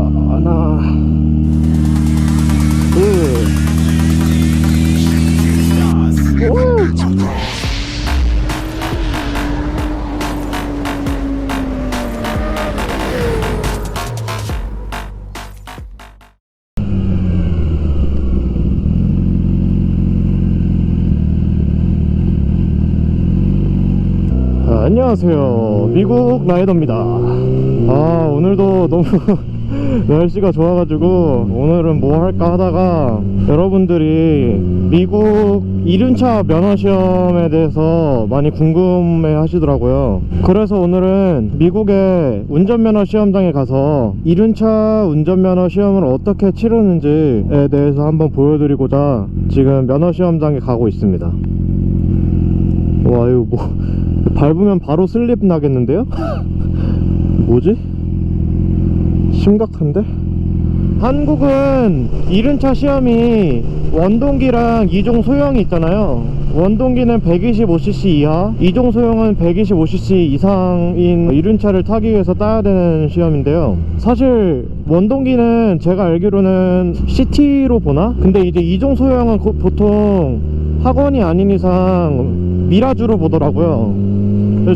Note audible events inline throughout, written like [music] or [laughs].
자, 하나! 아, 안녕하세요. 미국 라이더입니다. 아, 오늘도 너무 날씨가 좋아가지고 오늘은 뭐 할까 하다가 여러분들이 미국 이륜차 면허 시험에 대해서 많이 궁금해 하시더라고요. 그래서 오늘은 미국의 운전면허 시험장에 가서 이륜차 운전면허 시험을 어떻게 치르는지에 대해서 한번 보여드리고자 지금 면허 시험장에 가고 있습니다. 와, 이거 뭐, [laughs] 밟으면 바로 슬립 나겠는데요? [laughs] 뭐지? 심각한데? 한국은 이륜차 시험이 원동기랑 이종 소형이 있잖아요. 원동기는 125cc 이하, 이종 소형은 125cc 이상인 이륜차를 타기 위해서 따야 되는 시험인데요. 사실 원동기는 제가 알기로는 CT로 보나? 근데 이제 이종 소형은 고- 보통 학원이 아닌 이상 미라주로 보더라고요.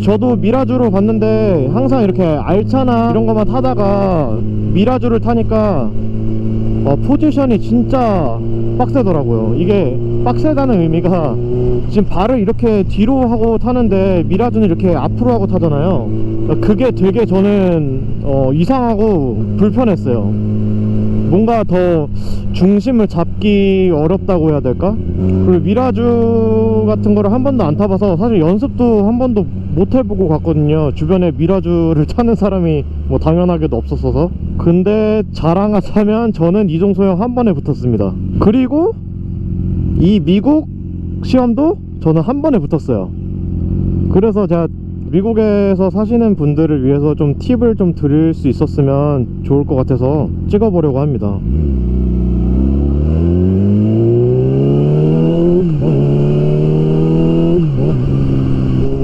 저도 미라주로 봤는데 항상 이렇게 알차나 이런 것만 타다가 미라주를 타니까 어, 포지션이 진짜 빡세더라고요. 이게 빡세다는 의미가 지금 발을 이렇게 뒤로 하고 타는데 미라주는 이렇게 앞으로 하고 타잖아요. 그게 되게 저는 어, 이상하고 불편했어요. 뭔가 더 중심을 잡기 어렵다고 해야 될까? 그리고 미라주 같은 거를 한 번도 안 타봐서 사실 연습도 한 번도 못 해보고 갔거든요. 주변에 미라주를 타는 사람이 뭐 당연하게도 없었어서. 근데 자랑하자면 저는 이종소형 한 번에 붙었습니다. 그리고 이 미국 시험도 저는 한 번에 붙었어요. 그래서 제가 미국에서 사시는 분들을 위해서 좀 팁을 좀 드릴 수 있었으면 좋을 것 같아서 찍어보려고 합니다.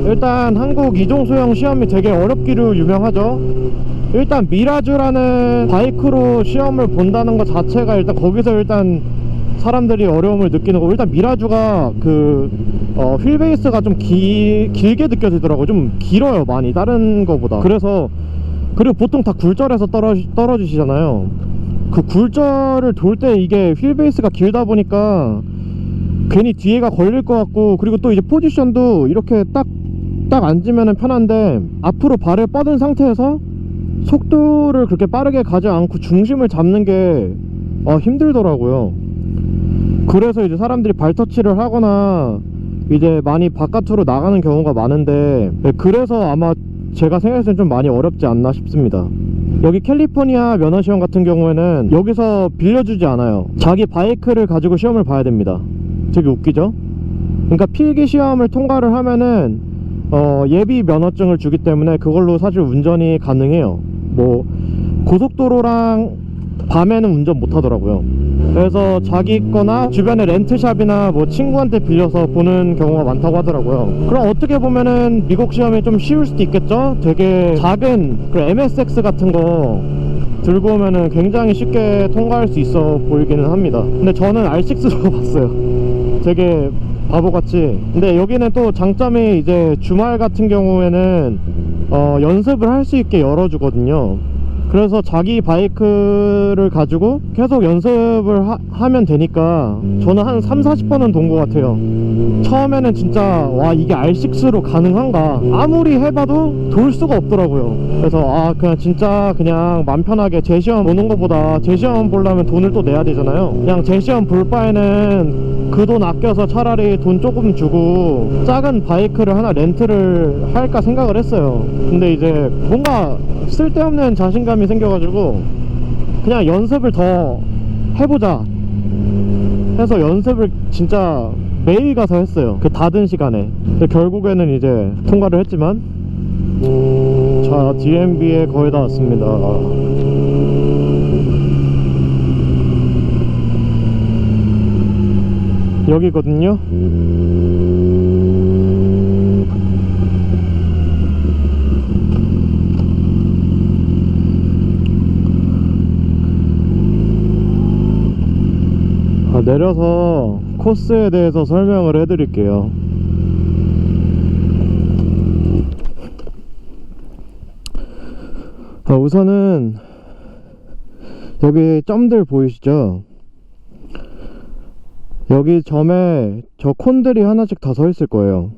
일단 한국 이종소형 시험이 되게 어렵기로 유명하죠. 일단 미라주라는 바이크로 시험을 본다는 것 자체가 일단 거기서 일단 사람들이 어려움을 느끼는 거고 일단 미라주가 그 어, 휠베이스가 좀 기, 길게 느껴지더라고요. 좀 길어요 많이. 다른 거보다. 그래서 그리고 보통 다 굴절해서 떨어, 떨어지시잖아요. 그 굴절을 돌 때 이게 휠베이스가 길다 보니까 괜히 뒤에가 걸릴 것 같고 그리고 또 이제 포지션도 이렇게 딱 딱 앉으면 편한데 앞으로 발을 뻗은 상태에서 속도를 그렇게 빠르게 가지 않고 중심을 잡는 게 어, 힘들더라고요. 그래서 이제 사람들이 발터치를 하거나 이제 많이 바깥으로 나가는 경우가 많은데 네, 그래서 아마 제가 생각했을 때 좀 많이 어렵지 않나 싶습니다. 여기 캘리포니아 면허 시험 같은 경우에는 여기서 빌려주지 않아요. 자기 바이크를 가지고 시험을 봐야 됩니다. 되게 웃기죠? 그러니까 필기 시험을 통과를 하면은 어, 예비 면허증을 주기 때문에 그걸로 사실 운전이 가능해요. 뭐 고속도로랑 밤에는 운전 못 하더라고요. 그래서 자기 거나 주변에 렌트샵이나 뭐 친구한테 빌려서 보는 경우가 많다고 하더라고요. 그럼 어떻게 보면은 미국 시험이 좀 쉬울 수도 있겠죠? 되게 작은 그 MSX 같은 거 들고 오면은 굉장히 쉽게 통과할 수 있어 보이기는 합니다. 근데 저는 R6로 [laughs] 봤어요. 되게 바보같이. 근데 여기는 또 장점이 이제 주말 같은 경우에는 어, 연습을 할 수 있게 열어주거든요. 그래서 자기 바이크를 가지고 계속 연습을 하, 면 되니까 저는 한 3, 40번은 돈 것 같아요. 처음에는 진짜 와 이게 R6로 가능한가 아무리 해봐도 돌 수가 없더라고요. 그래서 아 그냥 진짜 그냥 맘 편하게 제 시험 보는 것보다 제 시험 보려면 돈을 또 내야 되잖아요. 그냥 제 시험 볼 바에는 그 돈 아껴서 차라리 돈 조금 주고 작은 바이크를 하나 렌트를 할까 생각을 했어요. 근데 이제 뭔가 쓸데없는 자신감이 생겨가지고 그냥 연습을 더 해보자 해서 연습을 진짜 매일 가서 했어요. 그 닫은 시간에. 결국에는 이제 통과를 했지만 자 DMB에 거의 다 왔습니다. 여기거든요. 내려서 코스에 대해서 설명을 해드릴게요. 아, 우선은 여기 점들 보이시죠? 여기 점에 저 콘들이 하나씩 다 서 있을 거예요.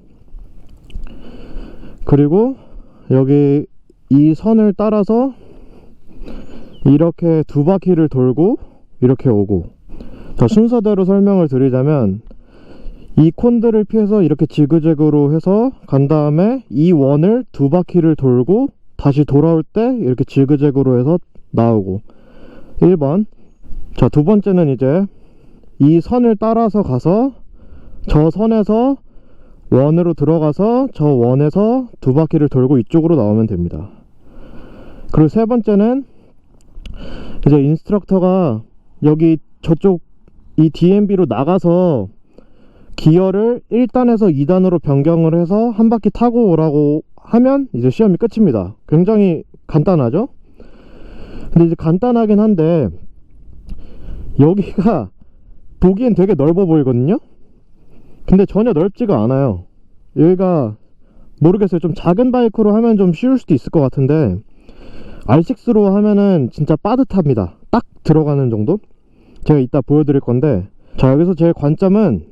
그리고 여기 이 선을 따라서 이렇게 두 바퀴를 돌고 이렇게 오고 자 순서대로 설명을 드리자면 이 콘들을 피해서 이렇게 지그재그로 해서 간 다음에 이 원을 두 바퀴를 돌고 다시 돌아올 때 이렇게 지그재그로 해서 나오고. 1번. 자 두 번째는 이제 이 선을 따라서 가서 저 선에서 원으로 들어가서 저 원에서 두 바퀴를 돌고 이쪽으로 나오면 됩니다. 그리고 세 번째는 이제 인스트럭터가 여기 저쪽 이 DMB로 나가서 기어를 1단에서 2단으로 변경을 해서 한 바퀴 타고 오라고 하면 이제 시험이 끝입니다. 굉장히 간단하죠? 근데 이제 간단하긴 한데 여기가 보기엔 되게 넓어 보이거든요? 근데 전혀 넓지가 않아요. 여기가 모르겠어요. 좀 작은 바이크로 하면 좀 쉬울 수도 있을 것 같은데 R6로 하면은 진짜 빠듯합니다. 딱 들어가는 정도? 제가 이따 보여드릴 건데 자 여기서 제 관점은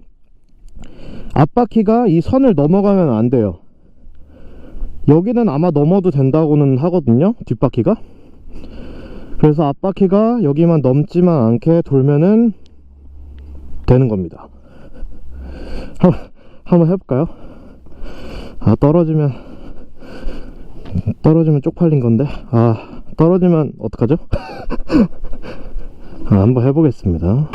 앞바퀴가 이 선을 넘어가면 안 돼요. 여기는 아마 넘어도 된다고는 하거든요. 뒷바퀴가. 그래서 앞바퀴가 여기만 넘지만 않게 돌면은 되는 겁니다. 한번, 한번 해볼까요? 아 떨어지면 떨어지면 쪽팔린 건데 아 떨어지면 어떡하죠? [laughs] 아, 한번 해보겠습니다.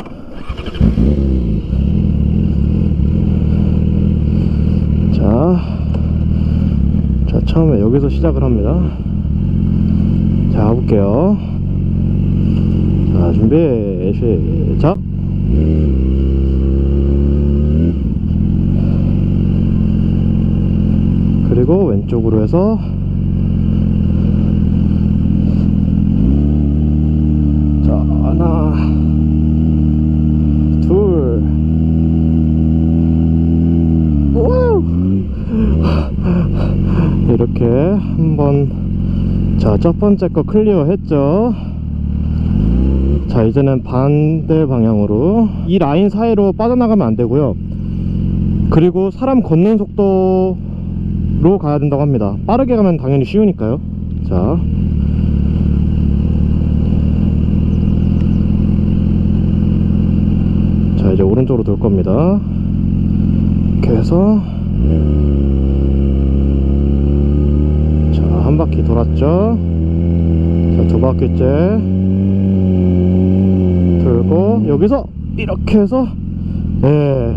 자, 자 처음에 여기서 시작을 합니다. 자 가볼게요. 자 준비 시작. 그리고 왼쪽으로 해서 자 하나 둘 우와! 이렇게 한번 자 첫 번째 거 클리어 했죠. 자 이제는 반대 방향으로 이 라인 사이로 빠져나가면 안 되고요. 그리고 사람 걷는 속도로 가야 된다고 합니다. 빠르게 가면 당연히 쉬우니까요. 자. 자 이제 오른쪽으로 돌 겁니다. 이렇게 해서 자 한 바퀴 돌았죠? 자 두 바퀴째 돌고 여기서 이렇게 해서 예.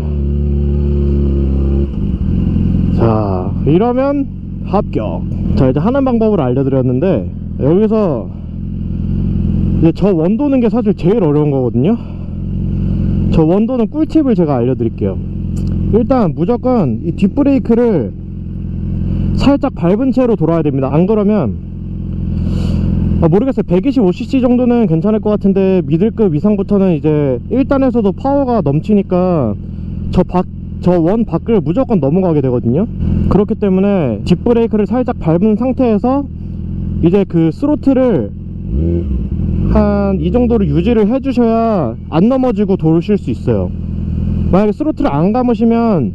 자 이러면 합격. 자 이제 하는 방법을 알려드렸는데 여기서 이제 저 원도는 게 사실 제일 어려운 거거든요? 저 원도는 꿀팁을 제가 알려드릴게요. 일단 무조건 이 뒷브레이크를 살짝 밟은 채로 돌아야 됩니다. 안 그러면 아, 모르겠어요. 125cc 정도는 괜찮을 것 같은데 미들급 이상부터는 이제 1단에서도 파워가 넘치니까 저 밖 저 원 밖을 무조건 넘어가게 되거든요. 그렇기 때문에 뒷브레이크를 살짝 밟은 상태에서 이제 그 스로틀을 한 이 정도로 유지를 해주셔야 안 넘어지고 돌실 수 있어요. 만약에 스로틀을 안 감으시면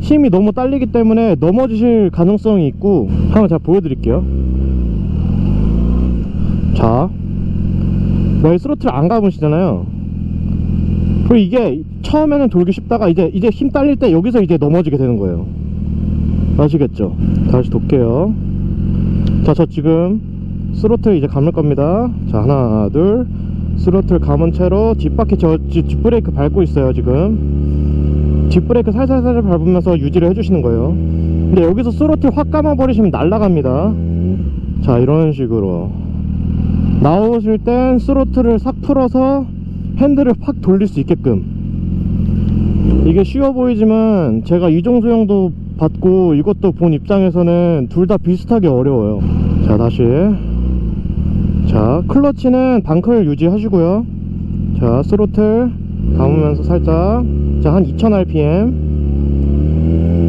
힘이 너무 딸리기 때문에 넘어지실 가능성이 있고 한번 제가 보여드릴게요. 자 만약에 스로틀을 안 감으시잖아요. 그리고 이게 처음에는 돌기 쉽다가 이제 이제 힘 딸릴 때 여기서 이제 넘어지게 되는 거예요. 아시겠죠? 다시 돌게요. 자 저 지금 스로틀 이제 감을 겁니다. 자 하나 둘. 스로틀 감은 채로 뒷바퀴 저 뒷- 뒷브레이크 밟고 있어요 지금 뒷브레이크 살살살 밟으면서 유지를 해주시는 거예요. 근데 여기서 스로틀 확 감아버리시면 날아갑니다. 자 이런 식으로. 나오실 땐 스로틀을 싹 풀어서 핸들을 확 돌릴 수 있게끔. 이게 쉬워 보이지만 제가 이종수 형도 받고 이것도 본 입장에서는 둘 다 비슷하게 어려워요. 자 다시. 자 클러치는 방클 유지하시고요. 자 스로틀 감으면서 살짝. 자한 2000rpm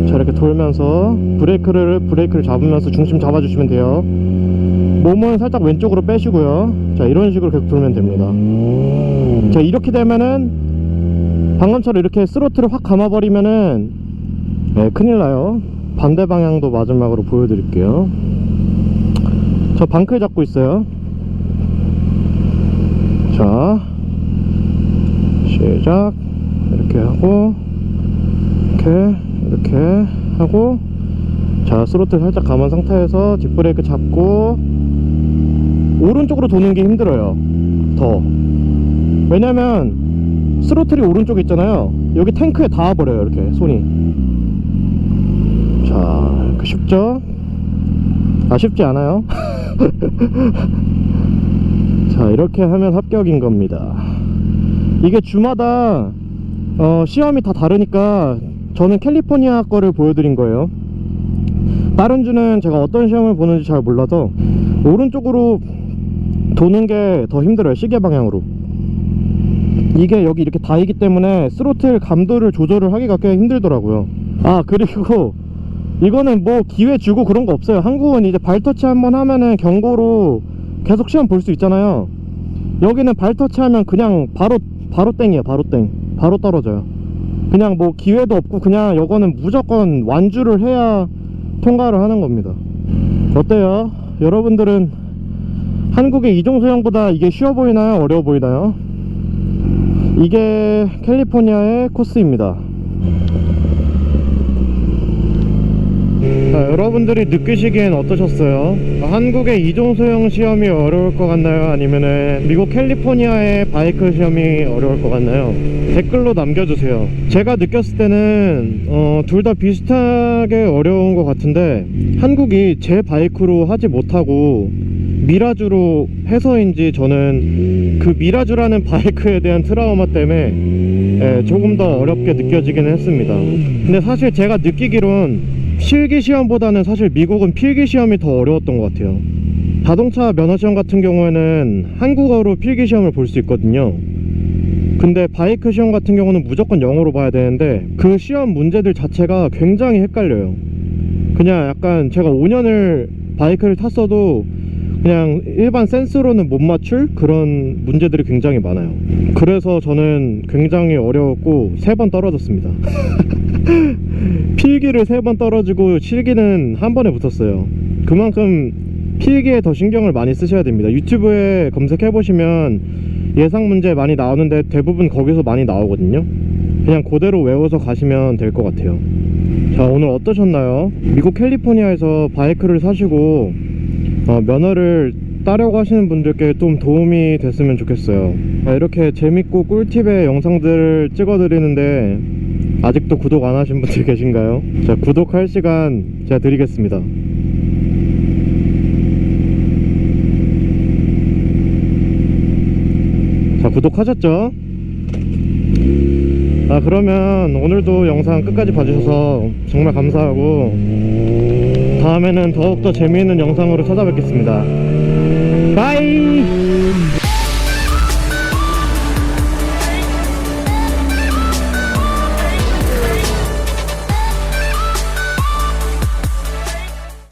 자 이렇게 돌면서 브레이크를 브레이크를 잡으면서 중심 잡아주시면 돼요. 몸은 살짝 왼쪽으로 빼시고요. 자 이런 식으로 계속 돌면 됩니다. 자 이렇게 되면은 방금처럼 이렇게 스로틀을 확 감아버리면은 네 큰일 나요. 반대 방향도 마지막으로 보여드릴게요. 저 방클 잡고 있어요. 자 시작. 이렇게 하고 이렇게 이렇게 하고 자 스로틀 살짝 감은 상태에서 뒷브레이크 잡고 오른쪽으로 도는 게 힘들어요. 더. 왜냐면 스로틀이 오른쪽에 있잖아요. 여기 탱크에 닿아버려요 이렇게 손이. 자 이렇게 쉽죠? 아 쉽지 않아요? [laughs] 자 이렇게 하면 합격인 겁니다 이게 주마다 어, 시험이 다 다르니까 저는 캘리포니아 거를 보여드린 거예요. 다른 주는 제가 어떤 시험을 보는지 잘 몰라서 오른쪽으로 도는 게 더 힘들어요 시계 방향으로. 이게 여기 이렇게 닿이기 때문에 스로틀 감도를 조절을 하기가 꽤 힘들더라고요. 아 그리고 이거는 뭐 기회 주고 그런 거 없어요. 한국은 이제 발터치 한번 하면은 경고로 계속 시험 볼 수 있잖아요. 여기는 발터치 하면 그냥 바로 바로 땡이에요 바로 땡. 바로 떨어져요. 그냥 뭐 기회도 없고 그냥 요거는 무조건 완주를 해야 통과를 하는 겁니다. 어때요? 여러분들은 한국의 이종소형보다 이게 쉬워 보이나요? 어려워 보이나요? 이게 캘리포니아의 코스입니다 자, 여러분들이 느끼시기엔 어떠셨어요? 한국의 이종소형 시험이 어려울 것 같나요? 아니면은 미국 캘리포니아의 바이크 시험이 어려울 것 같나요? 댓글로 남겨주세요. 제가 느꼈을 때는 어, 둘 다 비슷하게 어려운 것 같은데 한국이 제 바이크로 하지 못하고 미라주로 해서인지 저는 그 미라주라는 [laughs] 바이크에 대한 트라우마 때문에 예, 조금 더 어렵게 느껴지기는 했습니다. 근데 사실 제가 느끼기론 실기 시험보다는 사실 미국은 필기 시험이 더 어려웠던 것 같아요. 자동차 면허 시험 같은 경우에는 한국어로 필기 시험을 볼 수 있거든요. 근데 바이크 시험 같은 경우는 무조건 영어로 봐야 되는데 그 시험 문제들 자체가 굉장히 헷갈려요. 그냥 약간 제가 5년을 바이크를 탔어도 그냥 일반 센스로는 못 맞출 그런 문제들이 굉장히 많아요. 그래서 저는 굉장히 어려웠고 세 번 떨어졌습니다. [laughs] 필기를 세 번 떨어지고 실기는 한 번에 붙었어요. 그만큼 필기에 더 신경을 많이 쓰셔야 됩니다. 유튜브에 검색해 보시면 예상 문제 많이 나오는데 대부분 거기서 많이 나오거든요. 그냥 그대로 외워서 가시면 될 것 같아요. 자 오늘 어떠셨나요? 미국 캘리포니아에서 바이크를 사시고 어, 면허를 따려고 하시는 분들께 좀 도움이 됐으면 좋겠어요 아, 이렇게 재밌고 꿀팁의 영상들을 찍어 드리는데 아직도 구독 안 하신 분들 계신가요? 자 구독할 시간 제가 드리겠습니다 자 구독하셨죠? 아 그러면 오늘도 영상 끝까지 봐주셔서 정말 감사하고 다음에는 더욱더 재미있는 영상으로 찾아뵙겠습니다 바이